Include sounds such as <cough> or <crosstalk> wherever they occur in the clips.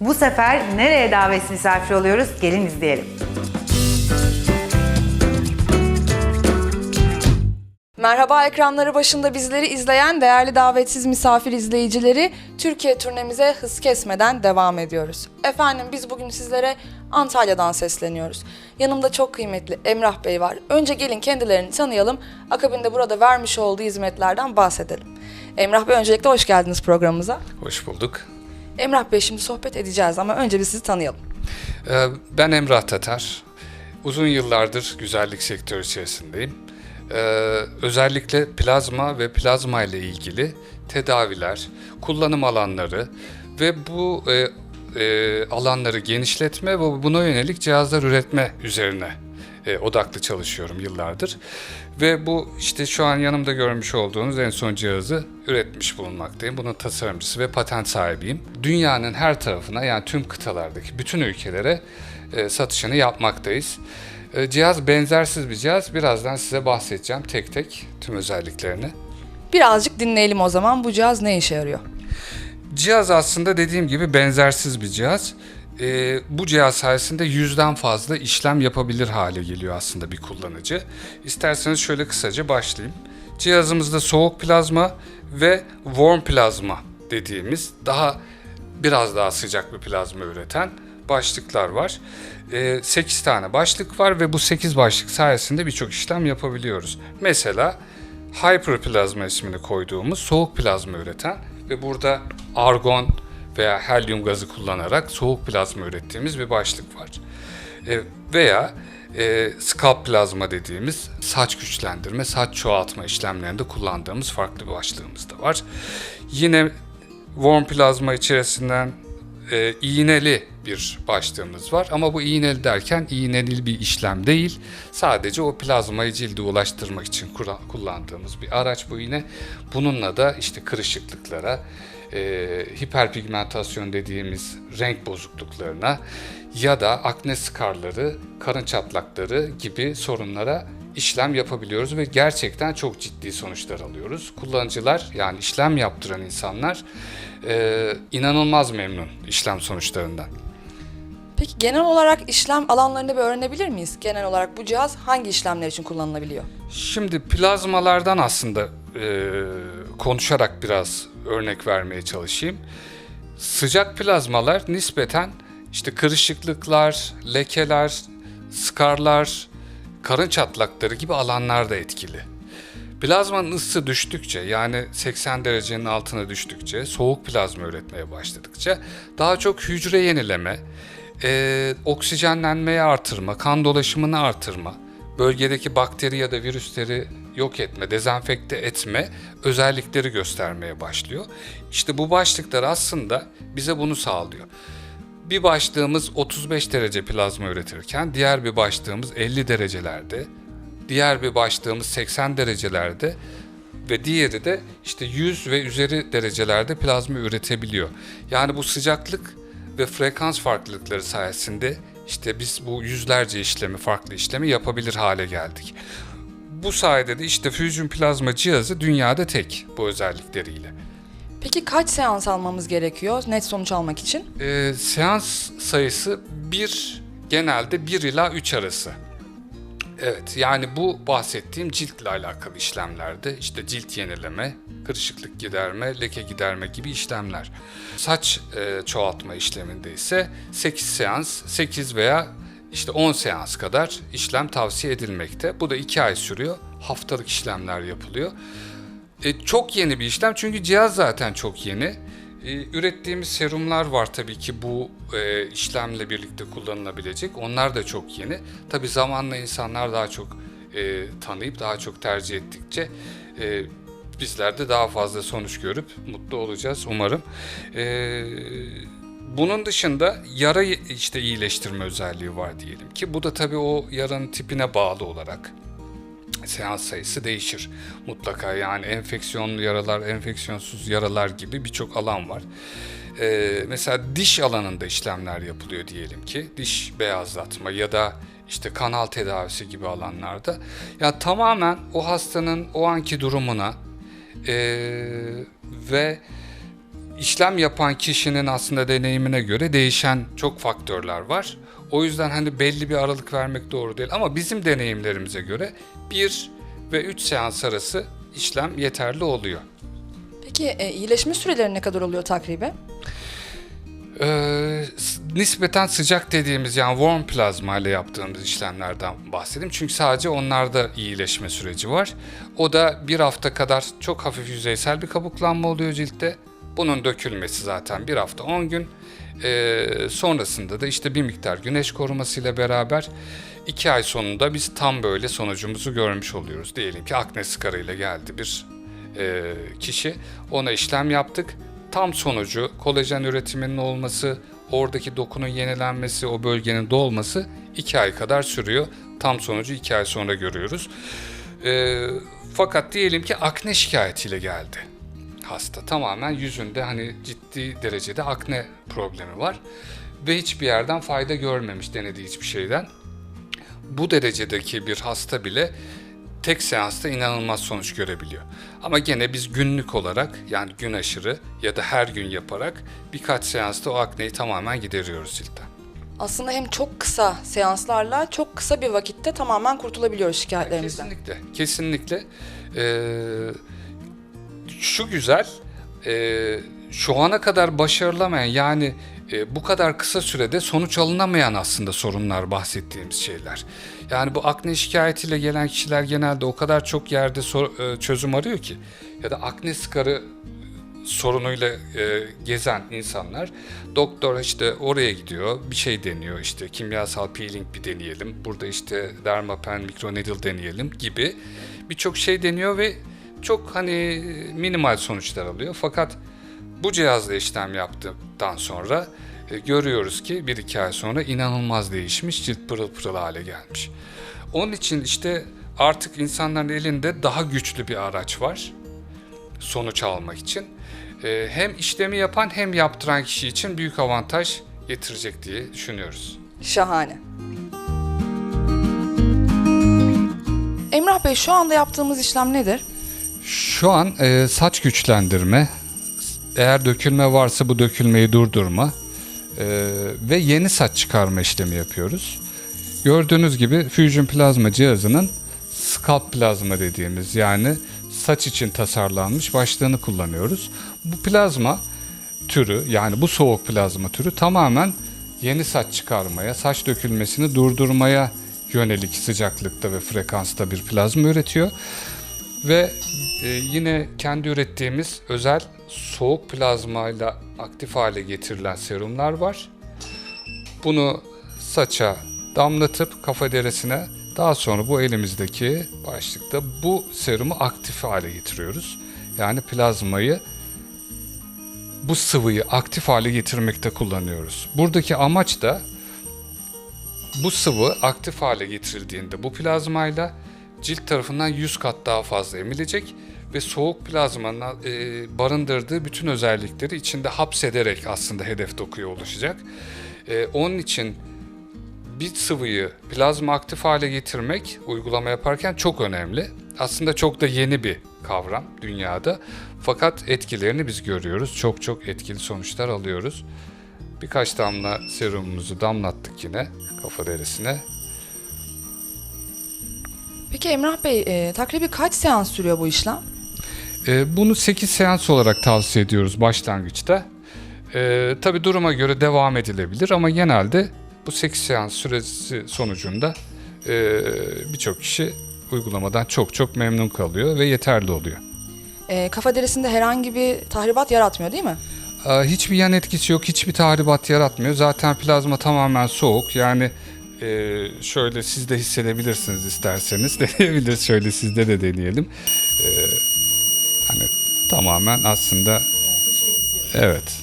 Bu sefer nereye davet misafir oluyoruz? Gelin izleyelim. Merhaba ekranları başında bizleri izleyen değerli davetsiz misafir izleyicileri Türkiye turnemize hız kesmeden devam ediyoruz. Efendim biz bugün sizlere Antalya'dan sesleniyoruz. Yanımda çok kıymetli Emrah Bey var. Önce gelin kendilerini tanıyalım. Akabinde burada vermiş olduğu hizmetlerden bahsedelim. Emrah Bey öncelikle hoş geldiniz programımıza. Hoş bulduk. Emrah Bey şimdi sohbet edeceğiz ama önce bir sizi tanıyalım. Ee, Ben Emrah Tatar. Uzun yıllardır güzellik sektörü içerisindeyim. Ee, Özellikle plazma ve plazma ile ilgili tedaviler, kullanım alanları ve bu e, e, alanları genişletme ve buna yönelik cihazlar üretme üzerine e, odaklı çalışıyorum yıllardır. Ve bu işte şu an yanımda görmüş olduğunuz en son cihazı üretmiş bulunmaktayım. Bunun tasarımcısı ve patent sahibiyim. Dünyanın her tarafına yani tüm kıtalardaki bütün ülkelere e, satışını yapmaktayız. E, cihaz benzersiz bir cihaz. Birazdan size bahsedeceğim tek tek tüm özelliklerini. Birazcık dinleyelim o zaman bu cihaz ne işe yarıyor? Cihaz aslında dediğim gibi benzersiz bir cihaz. Ee, bu cihaz sayesinde yüzden fazla işlem yapabilir hale geliyor aslında bir kullanıcı. İsterseniz şöyle kısaca başlayayım. Cihazımızda soğuk plazma ve warm plazma dediğimiz daha biraz daha sıcak bir plazma üreten başlıklar var. 8 tane başlık var ve bu 8 başlık sayesinde birçok işlem yapabiliyoruz. Mesela hyperplazma ismini koyduğumuz soğuk plazma üreten ve burada argon veya helyum gazı kullanarak soğuk plazma ürettiğimiz bir başlık var. E, veya e, scalp plazma dediğimiz saç güçlendirme, saç çoğaltma işlemlerinde kullandığımız farklı bir başlığımız da var. Yine warm plazma içerisinden e, iğneli bir başlığımız var ama bu iğneli derken iğneli bir işlem değil. Sadece o plazmayı cilde ulaştırmak için kullandığımız bir araç bu iğne. Bununla da işte kırışıklıklara, e, hiperpigmentasyon dediğimiz renk bozukluklarına ya da akne skarları, karın çatlakları gibi sorunlara işlem yapabiliyoruz ve gerçekten çok ciddi sonuçlar alıyoruz. Kullanıcılar yani işlem yaptıran insanlar e, inanılmaz memnun işlem sonuçlarından. Peki genel olarak işlem alanlarını bir öğrenebilir miyiz? Genel olarak bu cihaz hangi işlemler için kullanılabiliyor? Şimdi plazmalardan aslında e, konuşarak biraz örnek vermeye çalışayım. Sıcak plazmalar nispeten işte kırışıklıklar, lekeler, skarlar, karın çatlakları gibi alanlarda etkili. Plazmanın ısısı düştükçe yani 80 derecenin altına düştükçe soğuk plazma üretmeye başladıkça daha çok hücre yenileme, e, oksijenlenmeyi artırma, kan dolaşımını artırma, bölgedeki bakteri ya da virüsleri yok etme, dezenfekte etme özellikleri göstermeye başlıyor. İşte bu başlıklar aslında bize bunu sağlıyor. Bir başlığımız 35 derece plazma üretirken diğer bir başlığımız 50 derecelerde, diğer bir başlığımız 80 derecelerde ve diğeri de işte 100 ve üzeri derecelerde plazma üretebiliyor. Yani bu sıcaklık ve frekans farklılıkları sayesinde işte biz bu yüzlerce işlemi, farklı işlemi yapabilir hale geldik. Bu sayede de işte füzyon plazma cihazı dünyada tek bu özellikleriyle. Peki kaç seans almamız gerekiyor net sonuç almak için? Ee, seans sayısı 1 genelde 1 ila 3 arası. Evet yani bu bahsettiğim ciltle alakalı işlemlerde işte cilt yenileme, kırışıklık giderme, leke giderme gibi işlemler. Saç e, çoğaltma işleminde ise 8 seans, 8 veya işte 10 seans kadar işlem tavsiye edilmekte. Bu da 2 ay sürüyor. Haftalık işlemler yapılıyor. E, çok yeni bir işlem çünkü cihaz zaten çok yeni. E, ürettiğimiz serumlar var tabii ki bu e, işlemle birlikte kullanılabilecek. Onlar da çok yeni. Tabii zamanla insanlar daha çok e, tanıyıp daha çok tercih ettikçe e, bizler de daha fazla sonuç görüp mutlu olacağız umarım. E, bunun dışında yara işte iyileştirme özelliği var diyelim ki. Bu da tabii o yaranın tipine bağlı olarak seans sayısı değişir mutlaka. Yani enfeksiyonlu yaralar, enfeksiyonsuz yaralar gibi birçok alan var. Ee, mesela diş alanında işlemler yapılıyor diyelim ki. Diş beyazlatma ya da işte kanal tedavisi gibi alanlarda. Ya tamamen o hastanın o anki durumuna ee, ve işlem yapan kişinin aslında deneyimine göre değişen çok faktörler var. O yüzden hani belli bir aralık vermek doğru değil ama bizim deneyimlerimize göre 1 ve 3 seans arası işlem yeterli oluyor. Peki e, iyileşme süreleri ne kadar oluyor takribi? Ee, nispeten sıcak dediğimiz yani warm plazma ile yaptığımız işlemlerden bahsedeyim. Çünkü sadece onlarda iyileşme süreci var. O da bir hafta kadar çok hafif yüzeysel bir kabuklanma oluyor ciltte. Bunun dökülmesi zaten bir hafta 10 gün. Ee, sonrasında da işte bir miktar güneş korumasıyla beraber 2 ay sonunda biz tam böyle sonucumuzu görmüş oluyoruz. Diyelim ki akne skarıyla geldi bir e, kişi. Ona işlem yaptık. Tam sonucu kolajen üretiminin olması, oradaki dokunun yenilenmesi, o bölgenin dolması 2 ay kadar sürüyor. Tam sonucu 2 ay sonra görüyoruz. E, fakat diyelim ki akne şikayetiyle geldi hasta. Tamamen yüzünde hani ciddi derecede akne problemi var. Ve hiçbir yerden fayda görmemiş denediği hiçbir şeyden bu derecedeki bir hasta bile tek seansta inanılmaz sonuç görebiliyor. Ama gene biz günlük olarak yani gün aşırı ya da her gün yaparak birkaç seansta o akneyi tamamen gideriyoruz ciltten. Aslında hem çok kısa seanslarla çok kısa bir vakitte tamamen kurtulabiliyoruz şikayetlerimizden. Kesinlikle, kesinlikle. Ee, şu güzel, e, şu ana kadar başarılamayan yani e, bu kadar kısa sürede sonuç alınamayan aslında sorunlar bahsettiğimiz şeyler. Yani bu akne şikayetiyle gelen kişiler genelde o kadar çok yerde sor- e, çözüm arıyor ki ya da akne skarı sorunuyla e, gezen insanlar doktor işte oraya gidiyor bir şey deniyor işte kimyasal peeling bir deneyelim burada işte dermapen microneedle deneyelim gibi birçok şey deniyor ve çok hani minimal sonuçlar alıyor fakat bu cihazla işlem yaptıktan sonra e, görüyoruz ki bir iki ay sonra inanılmaz değişmiş cilt pırıl pırıl hale gelmiş. Onun için işte artık insanların elinde daha güçlü bir araç var sonuç almak için. Ee, hem işlemi yapan hem yaptıran kişi için büyük avantaj getirecek diye düşünüyoruz. Şahane. Emrah Bey şu anda yaptığımız işlem nedir? Şu an e, saç güçlendirme, eğer dökülme varsa bu dökülmeyi durdurma e, ve yeni saç çıkarma işlemi yapıyoruz. Gördüğünüz gibi Fusion Plazma cihazının scalp plazma dediğimiz yani saç için tasarlanmış başlığını kullanıyoruz. Bu plazma türü yani bu soğuk plazma türü tamamen yeni saç çıkarmaya, saç dökülmesini durdurmaya yönelik sıcaklıkta ve frekansta bir plazma üretiyor. Ve e, yine kendi ürettiğimiz özel soğuk plazmayla aktif hale getirilen serumlar var. Bunu saça damlatıp kafa derisine daha sonra bu elimizdeki başlıkta bu serumu aktif hale getiriyoruz. Yani plazmayı bu sıvıyı aktif hale getirmekte kullanıyoruz. Buradaki amaç da bu sıvı aktif hale getirildiğinde bu plazmayla cilt tarafından 100 kat daha fazla emilecek ve soğuk plazmanın e, barındırdığı bütün özellikleri içinde hapsederek aslında hedef dokuya ulaşacak. E, onun için bir sıvıyı plazma aktif hale getirmek uygulama yaparken çok önemli. Aslında çok da yeni bir kavram dünyada. Fakat etkilerini biz görüyoruz. Çok çok etkili sonuçlar alıyoruz. Birkaç damla serumumuzu damlattık yine kafa derisine. Peki Emrah Bey e, takribi kaç seans sürüyor bu işlem? Ee, bunu 8 seans olarak tavsiye ediyoruz başlangıçta. Ee, Tabi duruma göre devam edilebilir ama genelde bu 8 seans süresi sonucunda e, birçok kişi uygulamadan çok çok memnun kalıyor ve yeterli oluyor. E, kafa derisinde herhangi bir tahribat yaratmıyor değil mi? Aa, Hiçbir yan etkisi yok, hiçbir tahribat yaratmıyor. Zaten plazma tamamen soğuk. Yani e, şöyle siz de hissedebilirsiniz isterseniz. <laughs> Deneyebiliriz. Şöyle sizde de deneyelim. E, hani tamamen aslında evet.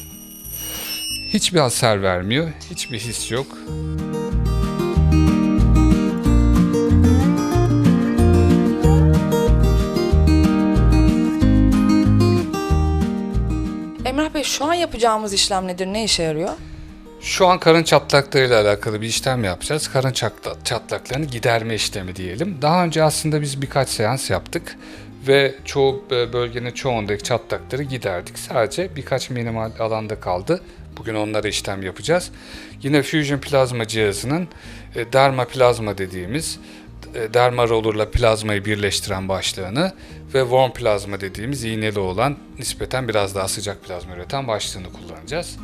Hiçbir hasar vermiyor, hiçbir his yok. Emrah Bey şu an yapacağımız işlem nedir? Ne işe yarıyor? Şu an karın çatlaklarıyla alakalı bir işlem yapacağız. Karın çatla- çatlaklarını giderme işlemi diyelim. Daha önce aslında biz birkaç seans yaptık ve çoğu e, bölgenin çoğundaki çatlakları giderdik. Sadece birkaç minimal alanda kaldı. Bugün onlara işlem yapacağız. Yine Fusion plazma cihazının e, derma plazma dediğimiz e, derma rollerla plazmayı birleştiren başlığını ve warm plazma dediğimiz iğneli olan nispeten biraz daha sıcak plazma üreten başlığını kullanacağız.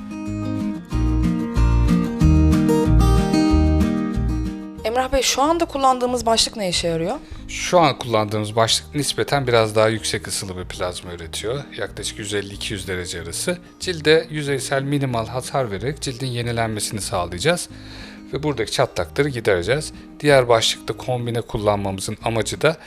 Emrah Bey şu anda kullandığımız başlık ne işe yarıyor? Şu an kullandığımız başlık nispeten biraz daha yüksek ısılı bir plazma üretiyor. Yaklaşık 150-200 derece arası. Cilde yüzeysel minimal hasar vererek cildin yenilenmesini sağlayacağız. Ve buradaki çatlakları gidereceğiz. Diğer başlıkta kombine kullanmamızın amacı da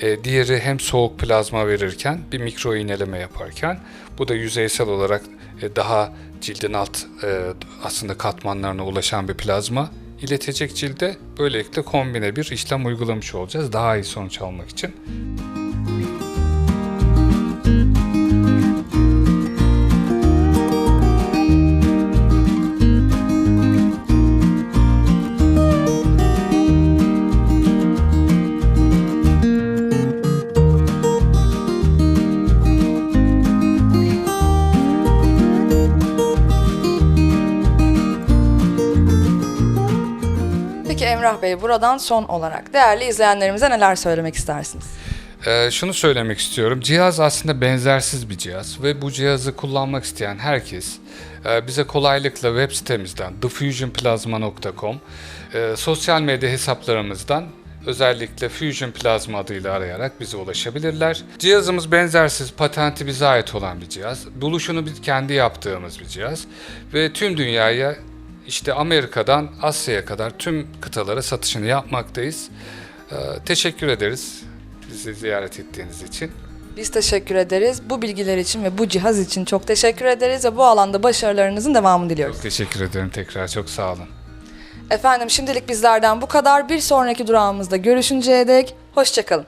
e, diğeri hem soğuk plazma verirken bir mikro iğneleme yaparken bu da yüzeysel olarak e, daha cildin alt e, aslında katmanlarına ulaşan bir plazma iletecek cilde böylelikle kombine bir işlem uygulamış olacağız daha iyi sonuç almak için. Emrah Bey buradan son olarak değerli izleyenlerimize neler söylemek istersiniz? Ee, şunu söylemek istiyorum. Cihaz aslında benzersiz bir cihaz ve bu cihazı kullanmak isteyen herkes e, bize kolaylıkla web sitemizden thefusionplasma.com e, sosyal medya hesaplarımızdan özellikle Fusion Plasma adıyla arayarak bize ulaşabilirler. Cihazımız benzersiz, patenti bize ait olan bir cihaz. Buluşunu biz kendi yaptığımız bir cihaz ve tüm dünyaya işte Amerika'dan Asya'ya kadar tüm kıtalara satışını yapmaktayız. Ee, teşekkür ederiz bizi ziyaret ettiğiniz için. Biz teşekkür ederiz. Bu bilgiler için ve bu cihaz için çok teşekkür ederiz ve bu alanda başarılarınızın devamını diliyoruz. Çok teşekkür ederim tekrar çok sağ olun. Efendim şimdilik bizlerden bu kadar. Bir sonraki durağımızda görüşünceye dek hoşçakalın.